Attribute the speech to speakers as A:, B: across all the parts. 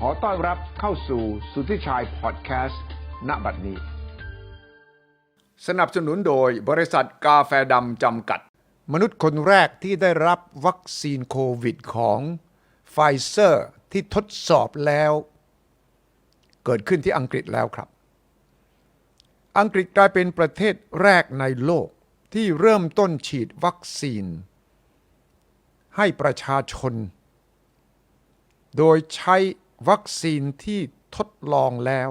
A: ขอต้อนรับเข้าสู่สุทธิชัยพอดแคสต์ณบัดนี้ สนับสนุนโดยบริษัทกาแฟดำจำกัด มนุษย์คนแรกที่ได้รับวัคซีนโควิดของไฟเซอร์ที่ทดสอบแล้ว เกิดขึ้นที่อังกฤษแล้วครับ อังกฤษกลายเป็นประเทศแรกในโลกที่เริ่มต้นฉีดวัคซีน ให้ประชาชน โดยใช้ วัคซีนที่ทดลองแล้ว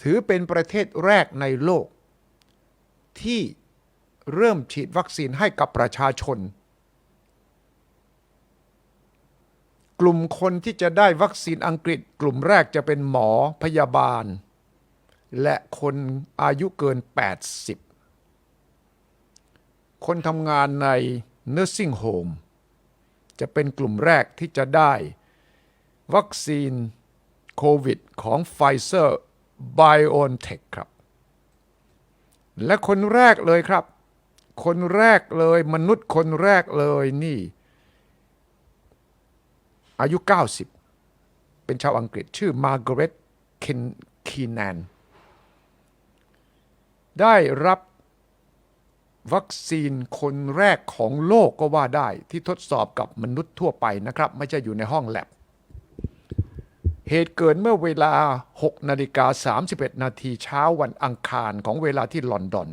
A: ถือเป็นประเทศแรกในโลก ที่เริ่มฉีดวัคซีนให้กับประชาชน กลุ่มคนที่จะได้วัคซีนอังกฤษ กลุ่มแรกจะเป็นหมอพยาบาล และคนอายุเกิน 80 คนทำงานใน nursing home จะเป็นกลุ่มแรกที่จะได้ วัคซีนโควิดของ Pfizer BioNTech ครับ และคนแรกเลยครับ คนแรกเลยมนุษย์คนแรกเลยนี่ อายุ 90 เป็นชาวอังกฤษชื่อมาร์กาเร็ตคีแนนได้รับวัคซีนคนแรกของโลกก็ว่าได้ที่ทดสอบกับมนุษย์ทั่วไปนะครับ ไม่ใช่อยู่ในห้องแลบ เหตุเกิดเมื่อเวลา 6 นาฬิกา 31 นาทีเช้าวันอังคารของเวลาที่ลอนดอน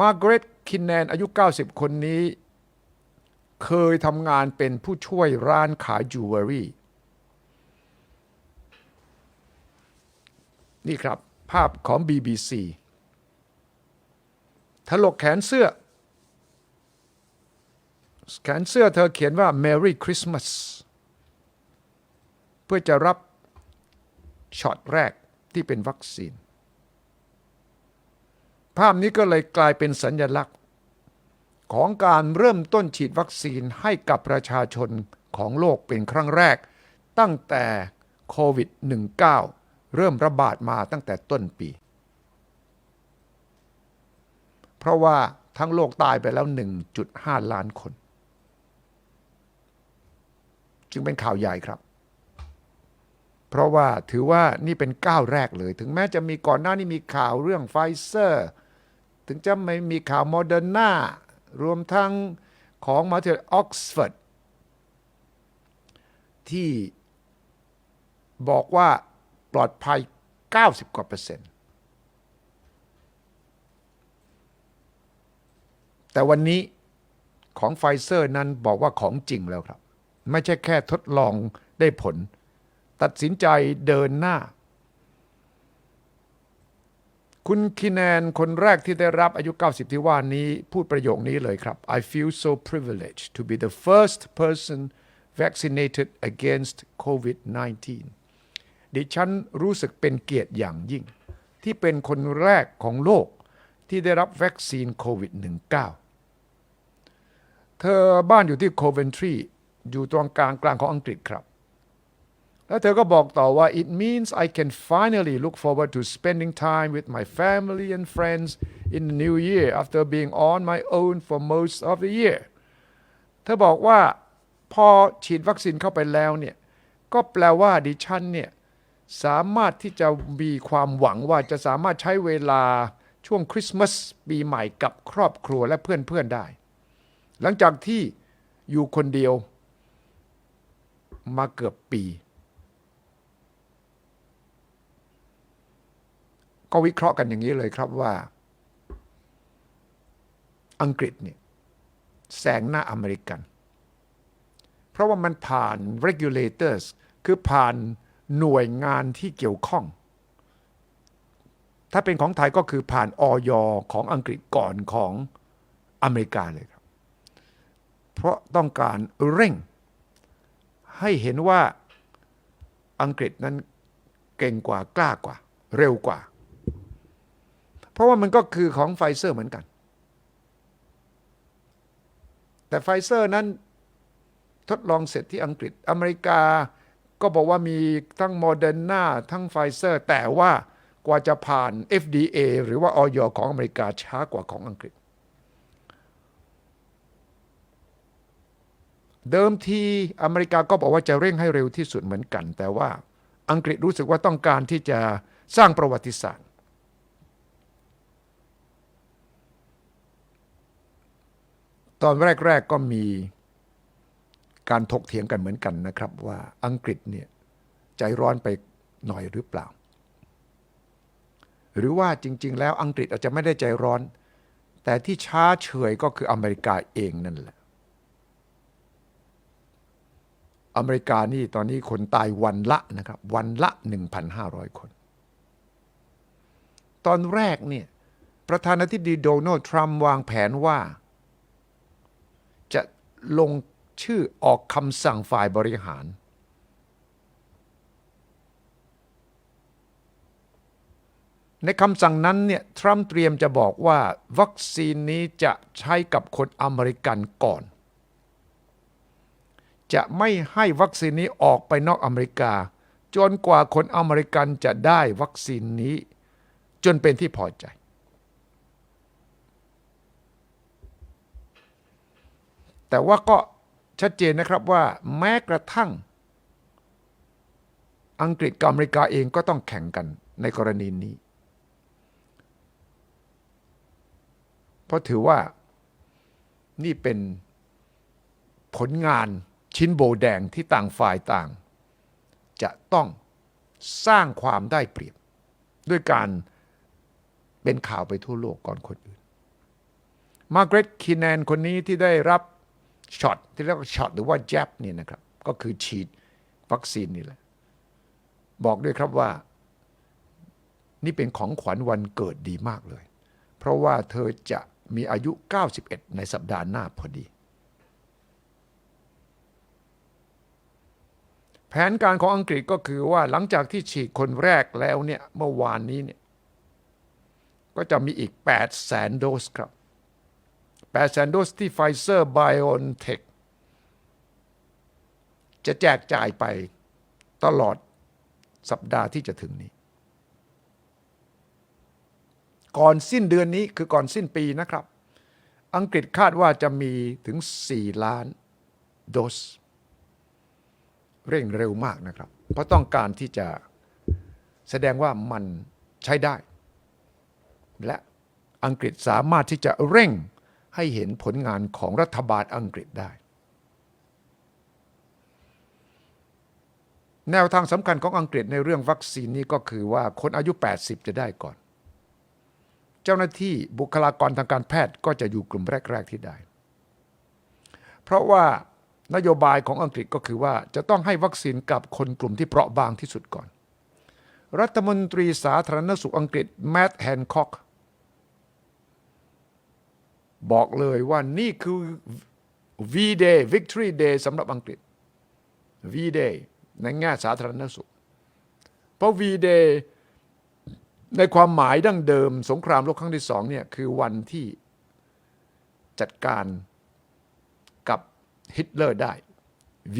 A: มาร์เกร็ตคินแนนอายุ 90 คนนี้ เคยทำงานเป็นผู้ช่วยร้านขายจูเวลรี่ นี่ครับภาพของ BBC ถลกแขนเสื้อ แขนเสื้อเธอเขียนว่า Merry Christmas พื่อจะรับช็อตแรกที่เป็นวัคซีน ภาพนี้ก็เลยกลายเป็นสัญญลักษณ์ ของการเริ่มต้นฉีดวัคซีนให้กับประชาชนของโลกเป็นครั้งแรก ตั้งแต่โควิด -19 เริ่มระบาดมาตั้งแต่ต้นปี เพราะว่าทั้งโลกตายไปแล้ว 1.5 ล้านคน จึงเป็นข่าวใหญ่ครับ เพราะว่าถือว่านี่เป็นก้าวแรกเลย ถึงแม้จะมีก่อนหน้านี้มีข่าวเรื่องไฟเซอร์ ถึงจะไม่มีข่าวโมเดอร์นารวมทั้งของมหาวิทยาลัยออกซฟอร์ดที่บอกว่าปลอดภัย 90 กว่าเปอร์เซ็นต์ แต่วันนี้ของไฟเซอร์นั้นบอกว่าของจริงแล้วครับ ไม่ใช่แค่ทดลองได้ผล ตัดสินใจเดินหน้า คุณคิแนนคนแรกที่ได้รับอายุ 90 ที่ว่านี้ พูดประโยคนี้เลยครับ I feel so privileged to be the first person vaccinated against COVID-19 ดิฉันรู้สึกเป็นเกียรติอย่างยิ่ง ที่เป็นคนแรกของโลกที่ได้รับวัคซีนโควิด -19 เธอบ้านอยู่ที่โคเวนทรีอยู่ตรงกลางกลางของอังกฤษครับ แล้วเธอก็บอกต่อว่า it means I can finally look forward to spending time with my family and friends in the new year after being on my own for most of the year เธอบอกว่าพอฉีดวัคซีนเข้าไปแล้วเนี่ยก็แปลว่าดิฉันเนี่ยสามารถที่จะมีความหวังว่าจะสามารถใช้เวลาช่วงคริสต์มาสปีใหม่กับครอบครัวและเพื่อนๆได้ หลังจากที่อยู่คนเดียวมาเกือบปี ก็วิเคราะห์กันอย่างนี้เลยครับว่า อังกฤษเนี่ยแซงหน้าอเมริกัน เพราะว่ามันผ่าน regulators คือผ่านหน่วยงานที่เกี่ยวข้อง ถ้าเป็นของไทยก็คือผ่านออยของอังกฤษก่อนของอเมริกาเลยครับ เพราะต้องการเร่ง ให้เห็นว่าอังกฤษนั้นเก่งกว่ากล้ากว่า เร็วกว่า เพราะว่ามันก็คือของไฟเซอร์เหมือนกัน แต่ไฟเซอร์นั้นทดลองเสร็จที่อังกฤษอเมริกาก็บอกว่ามีทั้งโมเดอร์นาทั้งไฟเซอร์ แต่ว่ากว่าจะผ่าน FDA หรือว่าออยของอเมริกาช้ากว่าของอังกฤษ เดิมทีอเมริกาก็บอกว่าจะเร่งให้เร็วที่สุดเหมือนกัน แต่ว่าอังกฤษรู้สึกว่าต้องการที่จะสร้างประวัติศาสตร์ ตอนแรก ๆก็มีการถกเถียงกันเหมือนกันนะครับ ว่าอังกฤษเนี่ยใจร้อนไปหน่อยหรือเปล่า หรือว่าจริง ๆ แล้วอังกฤษอาจจะไม่ได้ใจร้อน แต่ที่ช้าเฉยก็คืออเมริกาเองนั่นแหละ อเมริกานี่ตอนนี้คนตายวันละนะครับ วันละ 1,500 คน ตอนแรกเนี่ยประธานาธิบดีโดนัลด์ทรัมป์วางแผนว่า ลงชื่อออกคำสั่งฝ่ายบริหาร ในคำสั่งนั้นเนี่ยทรัมป์เตรียมจะบอกว่า วัคซีนนี้จะใช้กับคนอเมริกันก่อน จะไม่ให้วัคซีนนี้ออกไปนอกอเมริกา จนกว่าคนอเมริกันจะได้วัคซีนนี้ จนเป็นที่พอใจ แต่ว่าก็ชัดเจนนะครับว่าแม้กระทั่ง อังกฤษกับอเมริกาเองก็ต้องแข่งกันในกรณีนี้ เพราะถือว่านี่เป็นผลงานชิ้นโบแดงที่ต่างฝ่ายต่าง จะต้องสร้างความได้เปรียบ ด้วยการเป็นข่าวไปทั่วโลกก่อนคนอื่น มาร์เกร็ตคีแนนคนนี้ที่ได้รับ ช็อตที่เรียกว่าช็อตหรือว่าแจ็บเนี่ยนะครับ ก็คือฉีดวัคซีนนี่แหละ บอกด้วยครับว่า นี่เป็นของขวัญวันเกิดดีมากเลย เพราะว่าเธอจะมีอายุ 91 ในสัปดาห์หน้าพอดี แผนการของอังกฤษก็คือว่าหลังจากที่ฉีดคนแรกแล้วเนี่ยเมื่อวานนี้เนี่ยก็จะมีอีก8แสนโดสครับ 8แสนโดสที่ไฟเซอร์ไบโอนเทคจะแจกจ่ายไปตลอดสัปดาห์ที่จะถึงนี้ ก่อนสิ้นเดือนนี้คือก่อนสิ้นปีนะครับ อังกฤษคาดว่าจะมีถึง 4 ล้านโดส เร่งเร็วมากนะครับ เพราะต้องการที่จะแสดงว่ามันใช้ได้ และอังกฤษสามารถที่จะเร่ง ให้เห็นผลงานของรัฐบาลอังกฤษได้ แนวทางสำคัญของอังกฤษในเรื่องวัคซีนนี้ก็คือว่าคนอายุ 80 จะได้ก่อน เจ้าหน้าที่บุคลากรทางการแพทย์ก็จะอยู่กลุ่มแรก ๆ ที่ได้ เพราะว่านโยบายของอังกฤษก็คือว่าจะต้องให้วัคซีนกับคนกลุ่มที่เปราะบางที่สุดก่อน รัฐมนตรีสาธารณสุขอังกฤษแมตต์แฮนคอก บอกเลยว่านี่คือ V-Day Victory Day สำหรับอังกฤษ V-Day ในแง่สาธารณสุข เพราะ V-Day ในความหมายดั้งเดิม สงครามโลกครั้งที่สองเนี่ยคือวันที่จัดการกับฮิตเลอร์ได้ V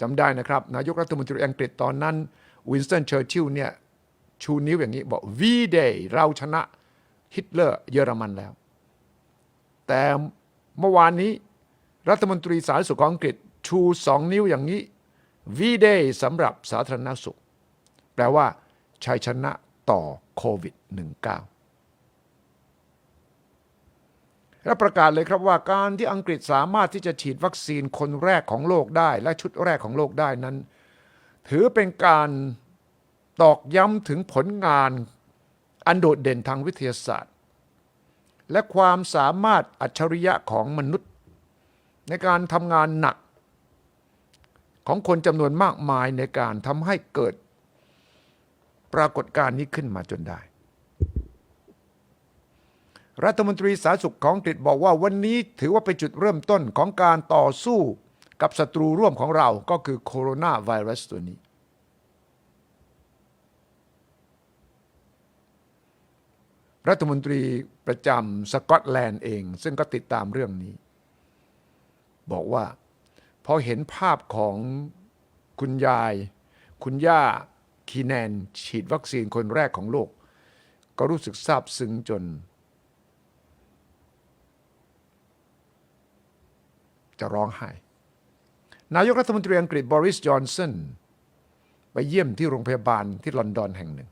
A: จำได้นะครับ นายกรัฐมนตรีอังกฤษตอนนั้นวินสตันเชอร์ชิลเนี่ยชูนิ้วอย่างนี้บอก V-Day เราชนะฮิตเลอร์เยอรมันแล้ว แต่เมื่อวานนี้ รัฐมนตรีสาธารณสุขของอังกฤษชูสองนิ้วอย่างนี้ V-Day สำหรับสาธารณสุข แปลว่า ชัยชนะต่อโควิด -19 และประกาศเลยครับว่าการที่อังกฤษสามารถที่จะฉีดวัคซีนคนแรกของโลกได้ และชุดแรกของโลกได้นั้น ถือเป็นการตอกย้ำถึงผลงานอันโดดเด่นทางวิทยาศาสตร์ และความสามารถอัจฉริยะของมนุษย์ ในการทำงานหนัก ของคนจำนวนมากมายในการทำให้เกิดปรากฏการณ์นี้ขึ้นมาจนได้ รัฐมนตรีสาธารณสุขของอังกฤษบอกว่าวันนี้ถือว่าเป็นจุดเริ่มต้นของการต่อสู้กับศัตรูร่วมของเราก็คือโคโรนาไวรัสตัวนี้ รัฐมนตรีประจำสกอตแลนด์เอง ซึ่งก็ติดตามเรื่องนี้ บอกว่าพอเห็นภาพของคุณยาย คุณย่าคีแนน ฉีดวัคซีนคนแรกของโลก ก็รู้สึกซาบซึ้งจน จะร้องไห้ นายกรัฐมนตรีอังกฤษบริสจอนสันไปเยี่ยมที่โรงพยาบาลที่ลอนดอนแห่งหนึ่ง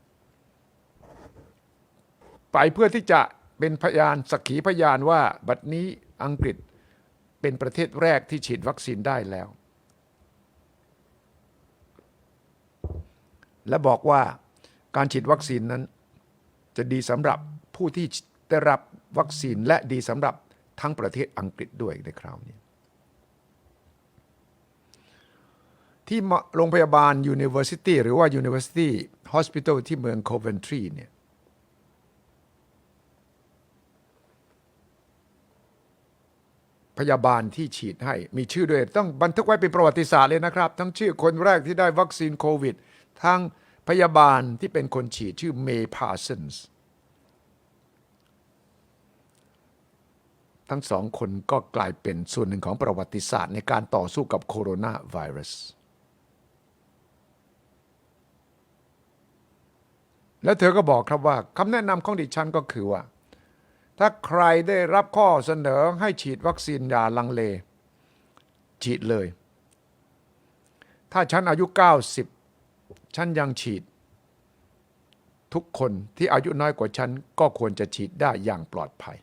A: ไปเพื่อที่จะเป็นพยานสักขีพยานว่าบัดนี้อังกฤษเป็นประเทศแรกที่ฉีดวัคซีนได้แล้ว และบอกว่าการฉีดวัคซีนนั้น จะดีสำหรับผู้ที่ได้รับวัคซีนและดีสำหรับทั้งประเทศอังกฤษด้วยในคราวนี้ ที่โรงพยาบาล University หรือว่า University Hospital ที่เมือง Coventry เนี่ย พยาบาลที่ฉีดให้ มีชื่อด้วย ต้องบันทึกไว้เป็นประวัติศาสตร์เลยนะครับ ทั้งชื่อคนแรกที่ได้วัคซีนโควิด ทั้งพยาบาลที่เป็นคนฉีดชื่อเมย์พาร์สันส์ทั้งสองคนก็กลายเป็นส่วนหนึ่งของประวัติศาสตร์ในการต่อสู้กับโคโรนาไวรัส และเธอก็บอกครับว่าคำแนะนำของดิฉันก็คือว่า ถ้าใครได้รับข้อเสนอให้ฉีดวัคซีนยาลังเล ฉีดเลย ถ้าฉันอายุ 90 ฉันยังฉีด ทุกคนที่อายุน้อยกว่าฉัน ก็ควรจะฉีดได้อย่างปลอดภัย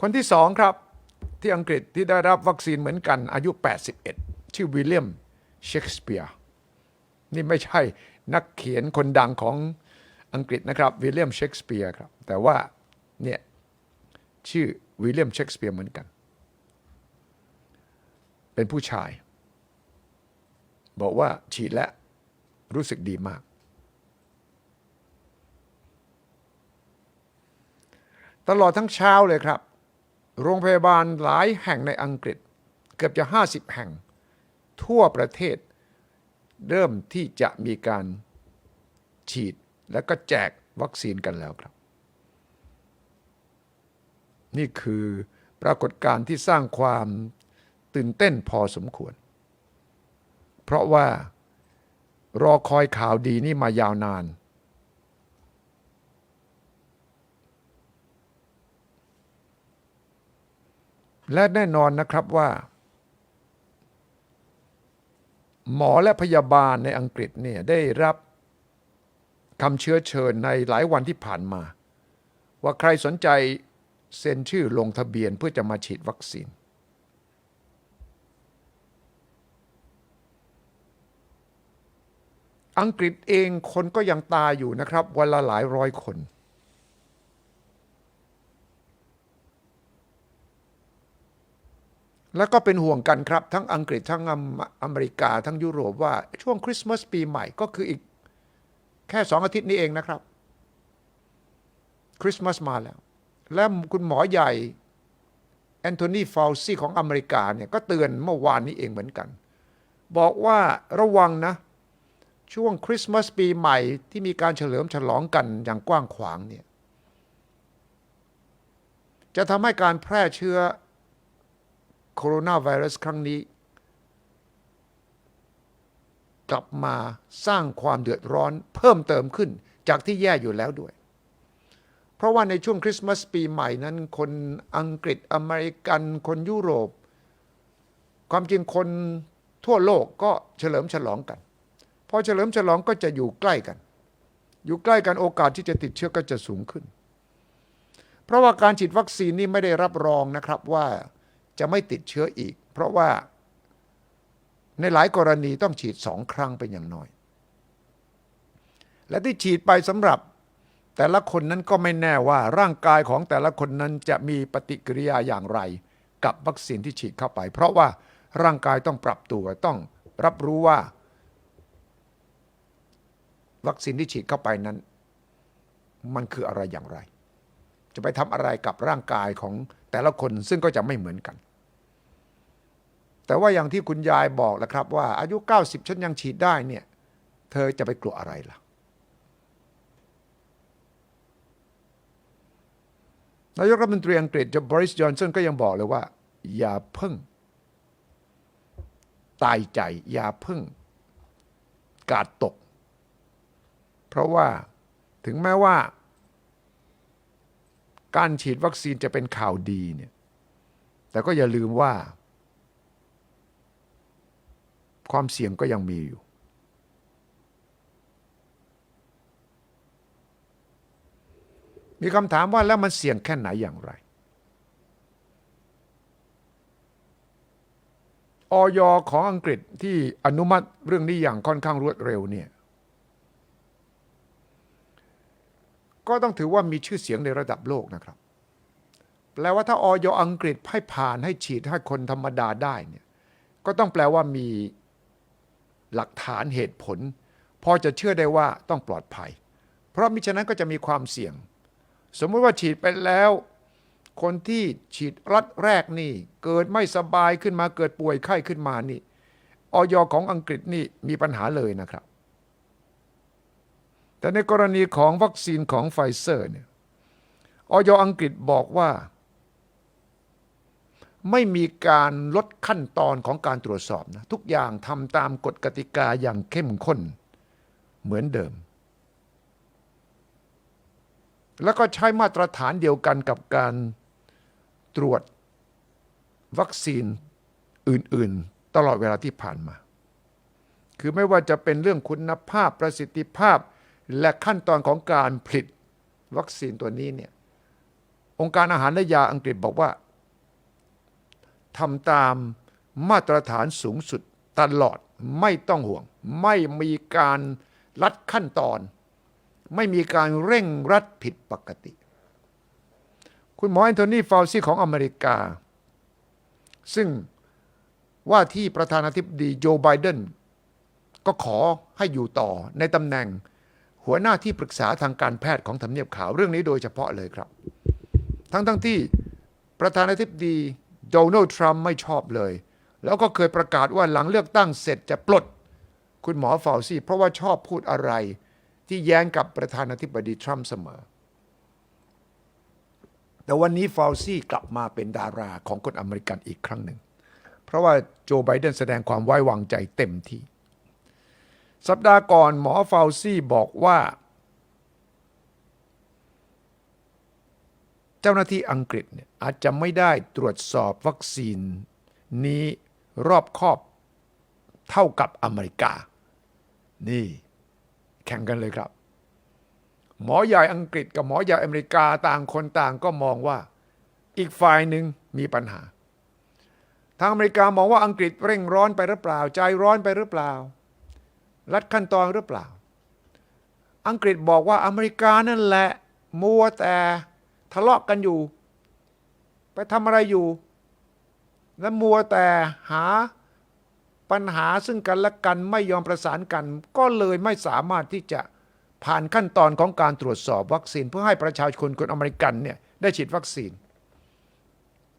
A: คนที่สองครับ ที่อังกฤษที่ได้รับวัคซีนเหมือนกันอายุ 81 ชื่อวิลเลียมเชกสเปียร์นี่ไม่ใช่นักเขียนคนดังของอังกฤษนะครับวิลเลียมเชกสเปียร์ครับ แต่ว่าเนี่ยชื่อวิลเลียมเชกสเปียร์เหมือนกัน เป็นผู้ชาย บอกว่าฉีดแล้วรู้สึกดีมาก ตลอดทั้งเช้าเลยครับ โรงพยาบาลหลายแห่งในอังกฤษ เกือบจะ 50 แห่ง ทั่วประเทศ เริ่มที่จะมีการฉีดแล้วก็แจกวัคซีนกันแล้วครับ นี่คือปรากฏการณ์ที่สร้างความตื่นเต้นพอสมควร เพราะว่ารอคอยข่าวดีนี่มายาวนาน และแน่นอนนะครับว่า หมอและพยาบาลในอังกฤษเนี่ยได้รับคำเชื้อเชิญในหลายวันที่ผ่านมา ว่าใครสนใจ เซ็นชื่อลงทะเบียนเพื่อจะมาฉีดวัคซีน อังกฤษเองคนก็ยังตายอยู่นะครับ วันละหลายร้อยคน แล้วก็เป็นห่วงกันครับ ทั้งอังกฤษทั้งอเมริกาทั้งยุโรปว่าช่วงคริสต์มาสปีใหม่ก็คืออีกแค่สองอาทิตย์นี้เองนะครับ คริสต์มาสมาแล้ว และคุณหมอใหญ่แอนโทนีฟาวซีของอเมริกาเนี่ยก็เตือนเมื่อวานนี้เองเหมือนกัน บอกว่าระวังนะ ช่วงคริสต์มาสปีใหม่ที่มีการเฉลิมฉลองกันอย่างกว้างขวางเนี่ยจะทำให้การแพร่เชื้อโคโรนาไวรัสครั้งนี้ กลับมาสร้างความเดือดร้อนเพิ่มเติมขึ้นจากที่แย่อยู่แล้วด้วย เพราะว่าในช่วงคริสต์มาสปีใหม่นั้น คนอังกฤษอเมริกัน คนยุโรป ความจริงคนทั่วโลกก็เฉลิมฉลองกันพอเฉลิมฉลองก็จะอยู่ใกล้กัน อยู่ใกล้กันโอกาสที่จะติดเชื้อก็จะสูงขึ้น เพราะว่าการฉีดวัคซีนนี่ไม่ได้รับรองนะครับว่าจะไม่ติดเชื้ออีก เพราะว่าในหลายกรณีต้องฉีดสองครั้งเป็นอย่างน้อย และที่ฉีดไปสำหรับ แต่ละคนนั้นก็ไม่แน่ว่าร่างกายของแต่ละคนนั้นจะมีปฏิกิริยาอย่างไร กับวัคซีนที่ฉีดเข้าไป เพราะว่าร่างกายต้องปรับตัวต้องรับรู้ว่า วัคซีนที่ฉีดเข้าไปนั้น มันคืออะไรอย่างไร จะไปทำอะไรกับร่างกายของแต่ละคนซึ่งก็จะไม่เหมือนกัน แต่ว่าอย่างที่คุณยายบอกแหละครับว่าอายุ 90 ฉันยังฉีดได้เนี่ย เธอจะไปกลัวอะไรล่ะ นายกรัฐมนตรีอังกฤษจบริสจอนสันก็ยังบอกเลยว่า อย่าเพิ่ง ตายใจ อย่าเพิ่ง กาดตก เพราะว่าถึงแม้ว่า การฉีดวัคซีนจะเป็นข่าวดีเนี่ยแต่ก็อย่าลืมว่า ความเสี่ยงก็ยังมีอยู่ มีคำถามว่าแล้วมันเสี่ยงแค่ไหนอย่างไรออยของอังกฤษที่อนุมัติเรื่องนี้อย่างค่อนข้างรวดเร็วเนี่ย ก็ต้องถือว่ามีชื่อเสียงในระดับโลกนะครับ แปลว่าถ้าออยอังกฤษให้ผ่านให้ฉีดให้คนธรรมดาได้เนี่ย ก็ต้องแปลว่ามีหลักฐานเหตุผล พอจะเชื่อได้ว่าต้องปลอดภัย เพราะมิฉะนั้นก็จะมีความเสี่ยง สมมติว่าฉีดไปแล้ว คนที่ฉีดรัดแรกนี่ เกิดไม่สบายขึ้นมาเกิดป่วยไข้ขึ้นมานี่ออยของอังกฤษนี่มีปัญหาเลยนะครับ แต่ในกรณีของวัคซีนของไฟเซอร์เนี่ยออยอังกฤษบอกว่า ไม่มีการลดขั้นตอนของการตรวจสอบนะทุกอย่างทำตามกฎกติกาอย่างเข้มข้นเหมือนเดิม แล้วก็ใช้มาตรฐานเดียวกันกับการตรวจวัคซีนอื่น ๆ ตลอดเวลาที่ผ่านมา คือไม่ว่าจะเป็นเรื่องคุณภาพประสิทธิภาพ และขั้นตอนของการผลิตวัคซีนตัวนี้เนี่ยองค์การอาหารและยาอังกฤษบอกว่าทำตามมาตรฐานสูงสุดตลอดไม่ต้องห่วง ไม่มีการลัดขั้นตอน ไม่มีการเร่งรัดผิดปกติ คุณหมอแอนโทนีฟาวซีของอเมริกา ซึ่งว่าที่ประธานาธิบดีโจไบเดนก็ขอให้อยู่ต่อในตำแหน่ง หัวหน้าที่ปรึกษาทางการแพทย์ของทำเนียบขาวเรื่องนี้โดยเฉพาะเลยครับ ทั้งทั้งที่ประธานาธิบดีโดนัลด์ทรัมป์ไม่ชอบเลย แล้วก็เคยประกาศว่าหลังเลือกตั้งเสร็จจะปลด คุณหมอฟาวซีเพราะว่าชอบพูดอะไร ที่แย้งกับประธานาธิบดีทรัมป์เสมอ แต่วันนี้ฟาวซี่กลับมาเป็นดาราของคนอเมริกันอีกครั้งหนึ่ง เพราะว่าโจไบเดนแสดงความไว้วางใจเต็มที่ สัปดาห์ก่อนหมอฟาวซี่บอกว่า เจ้าหน้าที่อังกฤษเนี่ยอาจจะไม่ได้ตรวจสอบวัคซีนนี้รอบคอบเท่ากับอเมริกา นี่ แข่งกันเลยครับ หมอใหญ่อังกฤษกับหมอใหญ่อเมริกาต่างคนต่างก็มองว่าอีกฝ่ายหนึ่งมีปัญหา ทางอเมริกามองว่าอังกฤษเร่งร้อนไปหรือเปล่า ใจร้อนไปหรือเปล่ารัดขั้นตอนหรือเปล่า อังกฤษบอกว่าอเมริกานั่นแหละมัวแต่ทะเลาะกันอยู่ ไปทำอะไรอยู่ และมัวแต่หา ปัญหาซึ่งกันและกันไม่ยอมประสานกัน ก็เลยไม่สามารถที่จะผ่านขั้นตอนของการตรวจสอบวัคซีน เพื่อให้ประชาชนคนอเมริกันเนี่ยได้ฉีดวัคซีน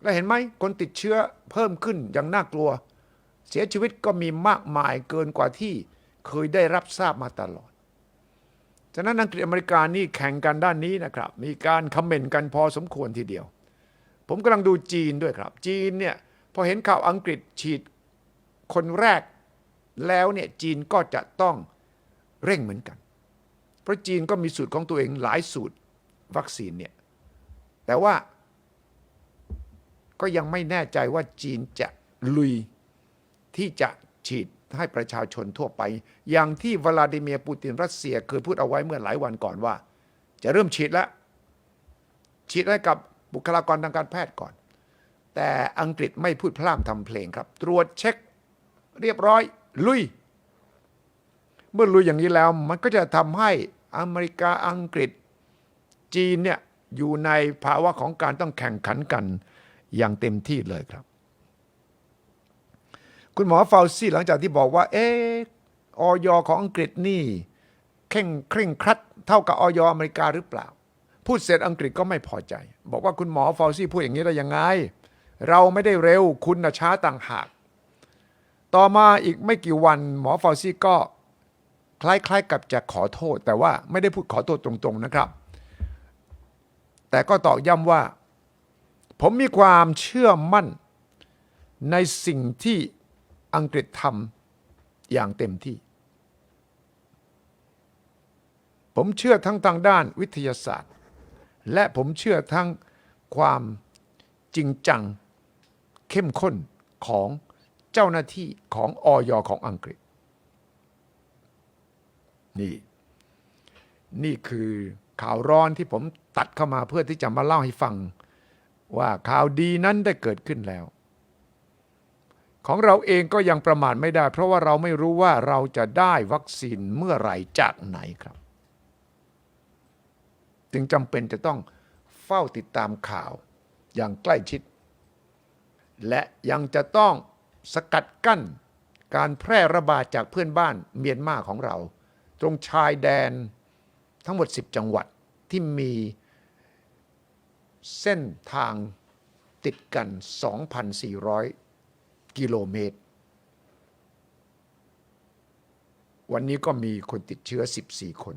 A: และเห็นไหมคนติดเชื้อเพิ่มขึ้นอย่างน่ากลัว เสียชีวิตก็มีมากมายเกินกว่าที่เคยได้รับทราบมาตลอดฉะนั้นอังกฤษอเมริกานี่แข่งกันด้านนี้นะครับ มีการคอมเมนต์กันพอสมควรทีเดียว ผมกำลังดูจีนด้วยครับ จีนเนี่ยพอเห็นข่าวอังกฤษฉีด คนแรกแล้วเนี่ยจีนก็จะต้องเร่งเหมือนกัน เพราะจีนก็มีสูตรของตัวเองหลายสูตรวัคซีนเนี่ยแต่ว่าก็ยังไม่แน่ใจว่าจีนจะลุยที่จะฉีดให้ประชาชนทั่วไป อย่างที่วลาดิเมียร์ปูตินรัสเซียเคยพูดเอาไว้เมื่อหลายวันก่อนว่า จะเริ่มฉีดแล้ว ฉีดให้กับบุคลากรทางการแพทย์ก่อน แต่อังกฤษไม่พูดพร่ำทำเพลงครับ ตรวจเช็ค เรียบร้อย ลุย เมื่อลุยอย่างนี้แล้ว มันก็จะทำให้อเมริกาอังกฤษ จีนเนี่ยอยู่ในภาวะของการต้องแข่งขันกันอย่างเต็มที่เลยครับ คุณหมอเฟาวซี่หลังจากที่บอกว่า เอออยของอังกฤษนี่เข่งเคร่งครัดเท่ากับออยอเมริกาหรือเปล่า พูดเสร็จอังกฤษก็ไม่พอใจ บอกว่าคุณหมอเฟาวซี่พูดอย่างนี้ได้ยังไง เราไม่ได้เร็วคุณนะช้าต่างหาก ต่อมาอีกไม่กี่วันหมอฟาวซี่ก็คล้ายๆกับจะขอโทษ แต่ว่าไม่ได้พูดขอโทษตรงๆนะครับ แต่ก็ตอกย้ำว่า ผมมีความเชื่อมั่นในสิ่งที่อังกฤษทำอย่างเต็มที่ ผมเชื่อทั้งทางด้านวิทยาศาสตร์ และผมเชื่อทั้งความจริงจังเข้มข้นของ เจ้าหน้าที่ของออยของอังกฤษ นี่นี่คือข่าวร้อนที่ผมตัดเข้ามาเพื่อที่จะมาเล่าให้ฟัง ว่าข่าวดีนั้นได้เกิดขึ้นแล้ว ของเราเองก็ยังประมาทไม่ได้ เพราะว่าเราไม่รู้ว่าเราจะได้วัคซีนเมื่อไหร่จากไหนครับ จึงจำเป็นจะต้องเฝ้าติดตามข่าวอย่างใกล้ชิด และยังจะต้อง สกัดกั้นการแพร่ระบาดจากเพื่อนบ้านเมียนมาของเรา ตรงชายแดนทั้งหมด 10 จังหวัดที่มีเส้นทางติดกัน 2,400 กิโลเมตร วันนี้ก็มีคนติดเชื้อ 14 คน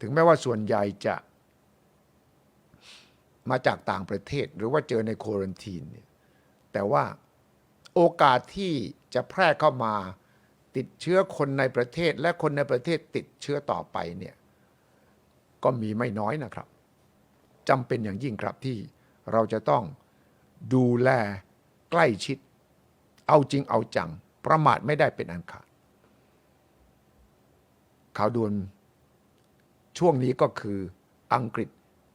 A: ถึงแม้ว่าส่วนใหญ่จะมาจากต่างประเทศหรือว่าเจอในโควรันทีนเนี่ยแต่ว่า โอกาสที่จะแพร่เข้ามาติดเชื้อคนในประเทศและคนในประเทศติดเชื้อต่อไปเนี่ยก็มีไม่น้อยนะครับจำเป็นอย่างยิ่งครับที่เราจะต้องดูแลใกล้ชิด เอาจริงเอาจัง ประมาทไม่ได้เป็นอันขาดข่าวด่วนช่วงนี้ก็คืออังกฤษ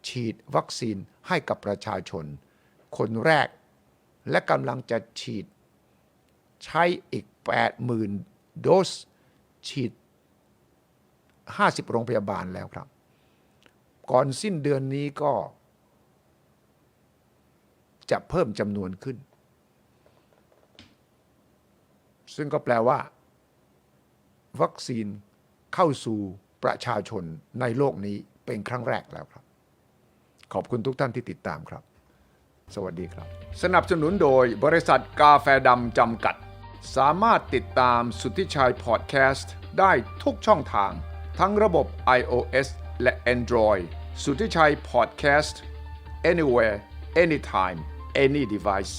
A: ฉีดวัคซีนให้กับประชาชน คนแรกและกำลังจะฉีด ใช้อีก 80,000 โดส ฉีด 50 โรงพยาบาลแล้วครับ ก่อนสิ้นเดือนนี้ก็ จะเพิ่มจำนวนขึ้น ซึ่งก็แปลว่า วัคซีนเข้าสู่ประชาชนในโลกนี้เป็นครั้งแรกแล้วครับ ขอบคุณทุกท่านที่ติดตามครับ สวัสดีครับ สนับสนุนโดยบริษัทกาแฟดำจำกัด สามารถติดตามสุทธิชัยพอดแคสต์ได้ทุกช่องทาง ทั้งระบบ iOS และ Android สุทธิชัยพอดแคสต์ anywhere anytime any device